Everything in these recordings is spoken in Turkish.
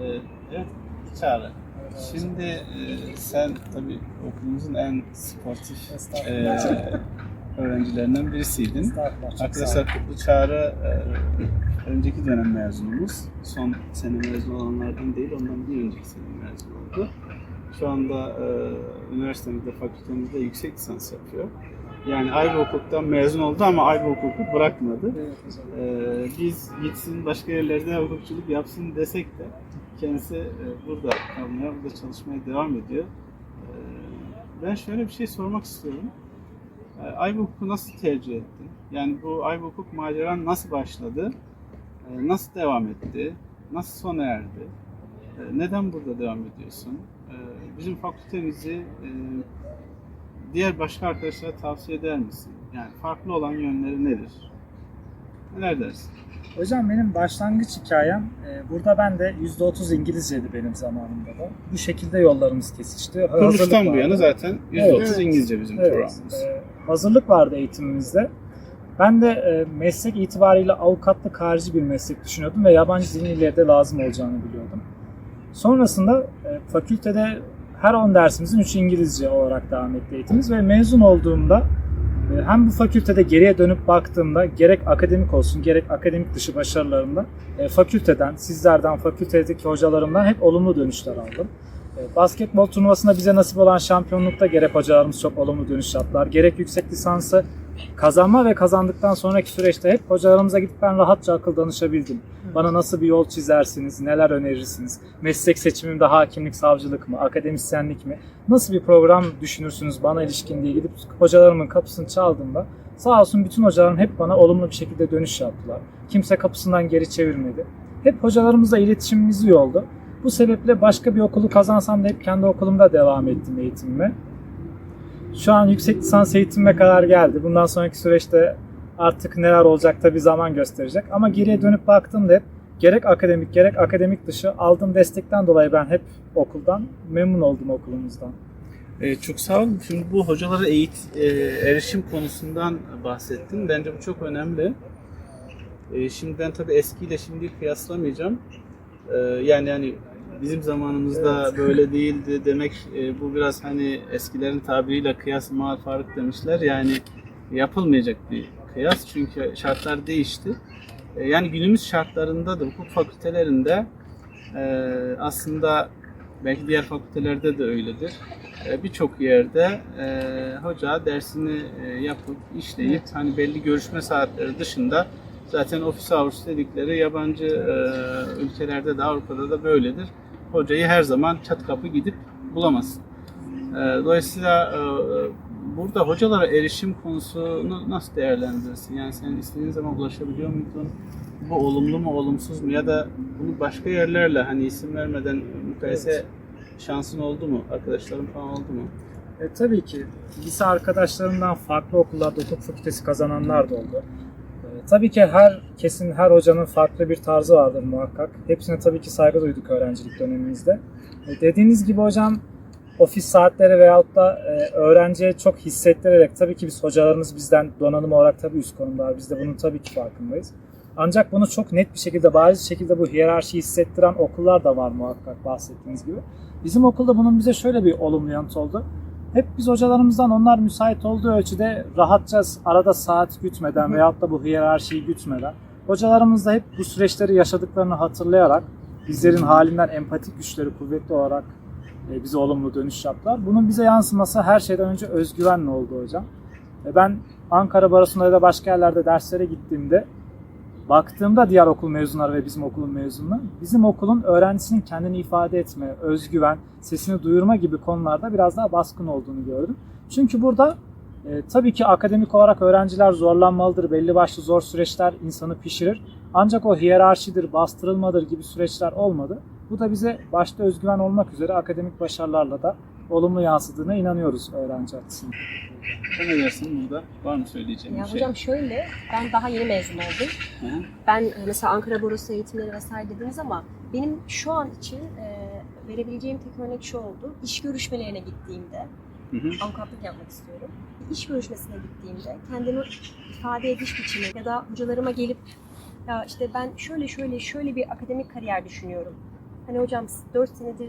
Ee, evet, Çağrı. Şimdi e, sen tabii okulumuzun en sportif e, öğrencilerinden birisiydin. Arkadaşlar Kutlu Çağrı e, önceki dönem mezunumuz. Son sene mezun olanlardan değil, ondan bir önceki sene mezun oldu. Şu anda e, üniversitemizde, fakültemizde yüksek lisans yapıyor. Yani Ayva Hukuk'tan mezun oldu ama Ayva Hukuk'u bırakmadı. Evet. Ee, biz gitsin başka yerlerde hukukçuluk yapsın desek de kendisi e, burada kalmaya, burada çalışmaya devam ediyor. Ee, ben şöyle bir şey sormak istiyorum. Ayva hukuku nasıl tercih ettin? Yani bu hukuk maceran nasıl başladı? Nasıl devam etti? Nasıl sona erdi? Neden burada devam ediyorsun? Bizim fakültemizi e, diğer başka arkadaşlara tavsiye eder misin? Yani farklı olan yönleri nedir? Neler dersin? Hocam benim başlangıç hikayem, e, burada ben de %30 İngilizceydi benim zamanımda da. Bu şekilde yollarımız kesişti. Kuruluştan bu yana zaten %30 Evet. İngilizce bizim Evet, programımız. e, hazırlık vardı eğitimimizde. Ben de e, meslek itibariyle avukatlık harici bir meslek düşünüyordum ve yabancı dilin ileride lazım olacağını biliyordum. Sonrasında e, fakültede her 10 dersimizin 3 İngilizce olarak devam etti eğitimimiz ve mezun olduğumda hem bu fakültede geriye dönüp baktığımda gerek akademik olsun gerek akademik dışı başarılarımda e, fakülteden, sizlerden, fakültedeki hocalarımdan hep olumlu dönüşler aldım. E, Basketbol turnuvasında bize nasip olan şampiyonlukta gerek hocalarımız çok olumlu dönüş yaptılar. Gerek yüksek lisansı kazanma ve kazandıktan sonraki süreçte hep hocalarımıza gidip ben rahatça akıl danışabildim. Bana nasıl bir yol çizersiniz, neler önerirsiniz, meslek seçimimde hakimlik, savcılık mı, akademisyenlik mi, nasıl bir program düşünürsünüz bana ilişkin diye gidip hocalarımın kapısını çaldığımda sağ olsun bütün hocalarım hep bana olumlu bir şekilde dönüş yaptılar. Kimse kapısından geri çevirmedi. Hep hocalarımızla iletişimimiz iyi oldu. Bu sebeple başka bir okulu kazansam da hep kendi okulumda devam ettim eğitimime. Şu an yüksek lisans eğitimime kadar geldi. Bundan sonraki süreçte artık neler olacak tabi zaman gösterecek. Ama geriye dönüp baktığımda hep gerek akademik gerek akademik dışı aldığım destekten dolayı ben hep okuldan memnun oldum okulumuzdan. Ee, çok sağ olun. Şimdi bu hocalara eğit, e, erişim konusundan bahsettin. Bence bu çok önemli. E, şimdi ben tabii eskiyle şimdiyi kıyaslamayacağım. E, yani yani bizim zamanımızda Evet. böyle değildi demek e, bu biraz hani eskilerin tabiriyle kıyas mal fark demişler. Yani yapılmayacak bir kıyas çünkü şartlar değişti. E, yani günümüz şartlarında da hukuk fakültelerinde e, aslında belki diğer fakültelerde de öyledir. E, Birçok yerde e, hoca dersini e, yapıp işleyip hani belli görüşme saatleri dışında zaten ofis hours dedikleri yabancı e, ülkelerde de Avrupa'da da böyledir. Hocayı her zaman çat kapı gidip bulamazsın. E, dolayısıyla e, burada hocalara erişim konusunu nasıl değerlendirirsin? Yani sen istediğin zaman ulaşabiliyor muydun? Bu olumlu mu olumsuz mu ya da bunu başka yerlerle hani isim vermeden mukayese şansın oldu mu? Arkadaşların falan oldu mu? E, tabii ki lise arkadaşlarımdan farklı okullarda hukuk fakültesi kazananlar da oldu. Tabii ki her kesin her hocanın farklı bir tarzı vardır muhakkak. Hepsine tabii ki saygı duyduk öğrencilik dönemimizde. E, dediğiniz gibi hocam ofis saatleri veyahut da e, öğrenciye çok hissettirerek tabii ki biz hocalarımız bizden donanım olarak tabii üst konumdalar. Biz de bunun tabii ki farkındayız. Ancak bunu çok net bir şekilde, bariz şekilde bu hiyerarşiyi hissettiren okullar da var muhakkak bahsettiğiniz gibi. Bizim okulda bunun bize şöyle bir olumlu yanıt oldu. Hep biz hocalarımızdan onlar müsait olduğu ölçüde rahatça arada saat gütmeden veyahut da bu hiyerarşiyi gütmeden hocalarımız da hep bu süreçleri yaşadıklarını hatırlayarak bizlerin halinden empatik güçleri kuvvetli olarak e, bize olumlu dönüş yaptılar. Bunun bize yansıması her şeyden önce özgüvenle oldu hocam. E, Ben Ankara Barosu'nda ya da başka yerlerde derslere gittiğimde baktığımda diğer okul mezunları ve bizim okulun mezunları bizim okulun öğrencisinin kendini ifade etme, özgüven, sesini duyurma gibi konularda biraz daha baskın olduğunu gördüm. Çünkü burada e, tabii ki akademik olarak öğrenciler zorlanmalıdır, belli başlı zor süreçler insanı pişirir. Ancak o hiyerarşidir, bastırılmadır gibi süreçler olmadı. Bu da bize başta özgüven olmak üzere akademik başarılarla da olumlu yansıdığına inanıyoruz öğrenci açısından. Sen ne dersin burada? Var mı söyleyeceğin Ya bir şey? hocam şöyle, ben daha yeni mezun oldum. Hı hı. Ben e, mesela Ankara Borusu eğitimleri vesaire dediniz ama benim şu an için e, verebileceğim tek örnek şu oldu. İş görüşmelerine gittiğimde, Hı hı. avukatlık yapmak istiyorum. İş görüşmesine gittiğimde kendimi ifade ediş biçimi ya da hocalarıma gelip ya işte ben şöyle şöyle şöyle bir akademik kariyer düşünüyorum Hani hocam siz 4 senedir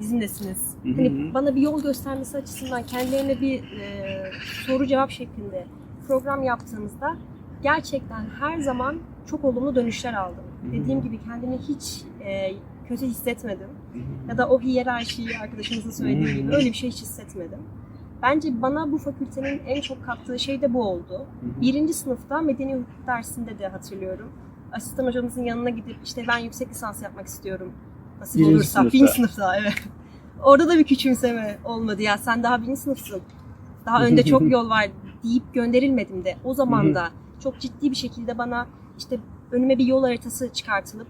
bizimlesiniz. Hı hı Hani hı. bana bir yol göstermesi açısından kendilerine bir e, soru cevap şeklinde program yaptığımızda gerçekten her zaman çok olumlu dönüşler aldım. Hı hı. Dediğim gibi kendimi hiç e, kötü hissetmedim. Ya da o hiyerarşiyi arkadaşımızın söylediği Hı hı. gibi öyle bir şey hiç hissetmedim. Bence bana bu fakültenin en çok kattığı şey de bu oldu. Hı hı. Birinci sınıfta medeni hukuk dersinde de hatırlıyorum. Asistan hocamızın yanına gidip işte ben yüksek lisans yapmak istiyorum. Nasip Birinci olursa. sınıfta. Birinci sınıfta evet. Orada da bir küçümseme olmadı ya sen daha birinci sınıfsın. Daha önde çok yol var deyip gönderilmedim de. O zaman da çok ciddi bir şekilde bana işte önüme bir yol haritası çıkartılıp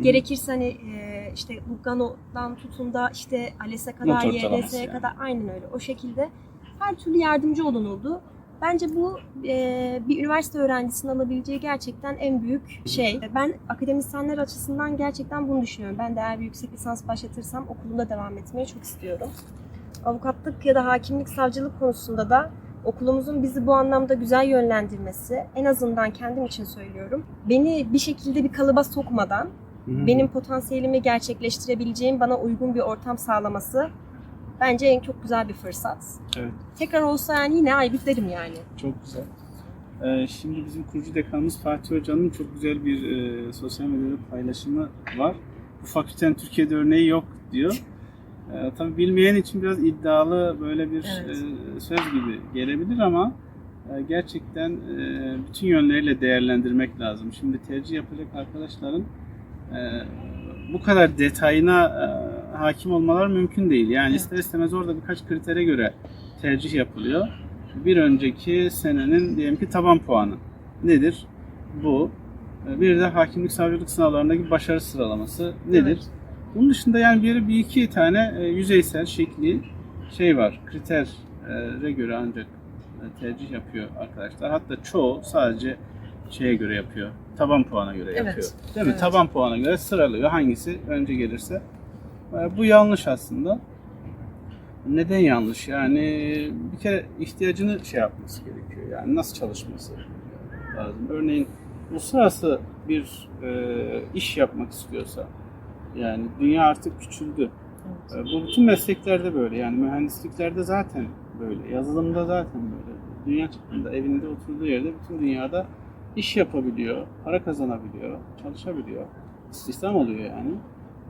Gerekirse hani e, işte Lugano'dan tutun da işte ALES'e kadar, YLS'ye yani. kadar aynen öyle. O şekilde her türlü yardımcı olunuldu. Bence bu e, bir üniversite öğrencisinin alabileceği gerçekten en büyük şey. Ben akademisyenler açısından gerçekten bunu düşünüyorum. Ben de eğer bir yüksek lisans başlatırsam okulunda devam etmeyi çok istiyorum. Avukatlık ya da hakimlik, savcılık konusunda da okulumuzun bizi bu anlamda güzel yönlendirmesi, en azından kendim için söylüyorum. Beni bir şekilde bir kalıba sokmadan benim potansiyelimi gerçekleştirebileceğim bana uygun bir ortam sağlaması bence en çok güzel bir fırsat. Evet. Tekrar olsa yani yine aybük derim yani. Çok güzel. Ee, şimdi bizim kurucu dekanımız Fatih Hoca'nın çok güzel bir e, sosyal medyada paylaşımı var. Bu fakültenin Türkiye'de örneği yok diyor. Ee, tabii bilmeyen için biraz iddialı böyle bir Evet. e, söz gibi gelebilir ama e, gerçekten e, bütün yönleriyle değerlendirmek lazım. Şimdi tercih yapacak arkadaşların e, bu kadar detayına e, hakim olmalar mümkün değil. Yani Evet. ister istemez orada birkaç kritere göre tercih yapılıyor bir önceki senenin diyelim ki taban puanı nedir? Bu. Bir de hakimlik savcılık sınavlarındaki başarı sıralaması nedir? Evet. Bunun dışında yani bir bir iki tane e, yüzeysel şekli şey var. Kritere göre ancak e, tercih yapıyor arkadaşlar. Hatta çoğu sadece şeye göre yapıyor. Taban puana göre Evet. yapıyor. Değil mi? Evet. Taban puana göre sıralıyor. Hangisi önce gelirse. E, Bu yanlış aslında. Neden yanlış? Yani bir kere ihtiyacını şey yapması gerekiyor. Yani nasıl çalışması lazım. Örneğin uluslararası bir e, iş yapmak istiyorsa yani dünya artık küçüldü. E, bu bütün mesleklerde böyle. Yani mühendisliklerde zaten böyle. Yazılımda zaten böyle. Dünya çapında evinde oturduğu yerde bütün dünyada iş yapabiliyor, para kazanabiliyor, çalışabiliyor. İstihdam oluyor yani.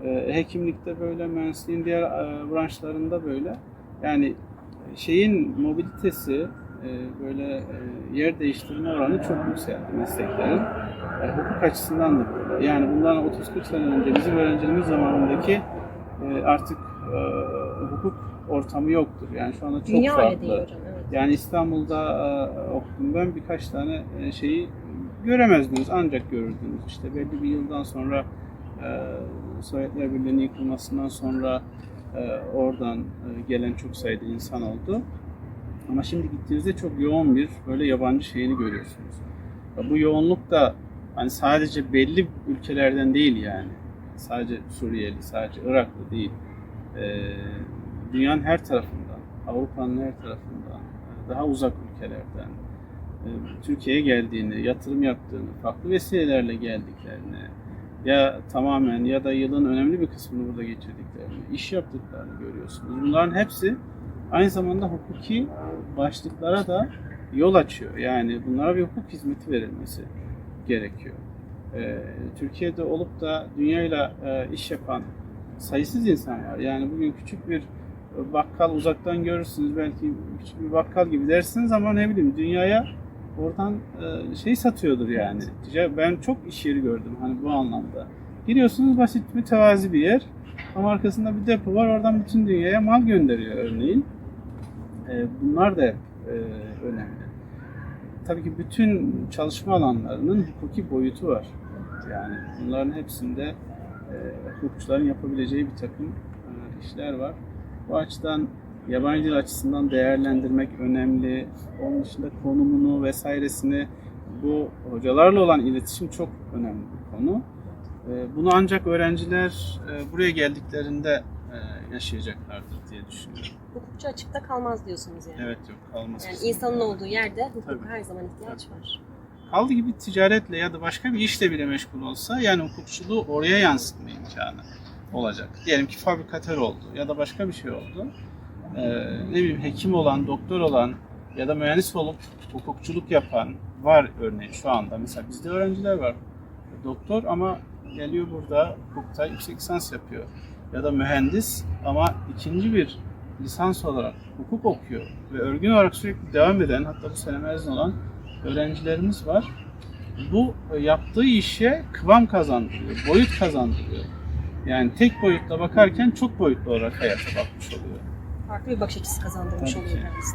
E, hekimlikte böyle, mühendisliğin diğer e, branşlarında böyle. Yani şeyin mobilitesi, e, böyle e, yer değiştirme oranı çok yükseldi mesleklerin. Hukuk açısından da böyle. Yani bundan 30-40 sene önce bizim öğrenciliğimiz zamanındaki artık hukuk ortamı yoktur. Yani şu anda çok Dünya farklı. değil hocam. Evet. Yani İstanbul'da okudum ben birkaç tane şeyi göremezdiniz ancak görürdünüz. İşte belli bir yıldan sonra Sovyetler Birliği'nin yıkılmasından sonra e, oradan e, gelen çok sayıda insan oldu. Ama şimdi gittiğinizde çok yoğun bir böyle yabancı şeyini görüyorsunuz. Bu yoğunluk da hani sadece belli ülkelerden değil yani. Sadece Suriyeli, sadece Iraklı değil. E, dünyanın her tarafından, Avrupa'nın her tarafından, daha uzak ülkelerden Türkiye'ye geldiğini, yatırım yaptığını, farklı vesilelerle geldiklerini ya tamamen ya da yılın önemli bir kısmını burada geçirdiklerini, iş yaptıklarını görüyorsunuz. Bunların hepsi aynı zamanda hukuki başlıklara da yol açıyor. Yani bunlara bir hukuk hizmeti verilmesi gerekiyor. Ee, Türkiye'de olup da dünyayla e, iş yapan sayısız insan var. Yani bugün küçük bir bakkal uzaktan görürsünüz belki küçük bir bakkal gibi dersiniz ama ne bileyim dünyaya oradan e, şey satıyordur yani. Tica- Ben çok iş yeri gördüm hani bu anlamda. Giriyorsunuz basit mütevazi bir yer ama arkasında bir depo var oradan bütün dünyaya mal gönderiyor örneğin. E, bunlar da hep e, önemli. Tabii ki bütün çalışma alanlarının hukuki boyutu var. Yani bunların hepsinde e, hukukçuların yapabileceği bir takım e, işler var. Bu açıdan yabancı açısından değerlendirmek önemli. Onun dışında konumunu vesairesini bu hocalarla olan iletişim çok önemli bir konu. E, Bunu ancak öğrenciler e, buraya geldiklerinde e, yaşayacaklardır diye düşünüyorum. Hukukçu açıkta kalmaz diyorsunuz yani. Evet yok kalmaz. Yani insanın olduğu yerde hukuka Tabii. her zaman ihtiyaç var. kaldı gibi ticaretle ya da başka bir işle bile meşgul olsa yani hukukçuluğu oraya yansıtma imkanı olacak. Diyelim ki fabrikatör oldu ya da başka bir şey oldu. Ee, ne bileyim hekim olan, doktor olan ya da mühendis olup hukukçuluk yapan var örneğin şu anda. Mesela bizde öğrenciler var. Doktor ama geliyor burada hukukta yüksek lisans yapıyor. Ya da mühendis ama ikinci bir lisans olarak hukuk okuyor ve örgün olarak sürekli devam eden hatta bu sene mezun olan öğrencilerimiz var. Bu e, yaptığı işe kıvam kazandırıyor, boyut kazandırıyor. Yani tek boyutla bakarken çok boyutlu olarak hayata bakmış oluyor. Farklı bir bakış açısı kazandırmış Tabii oluyor ki. kendisine.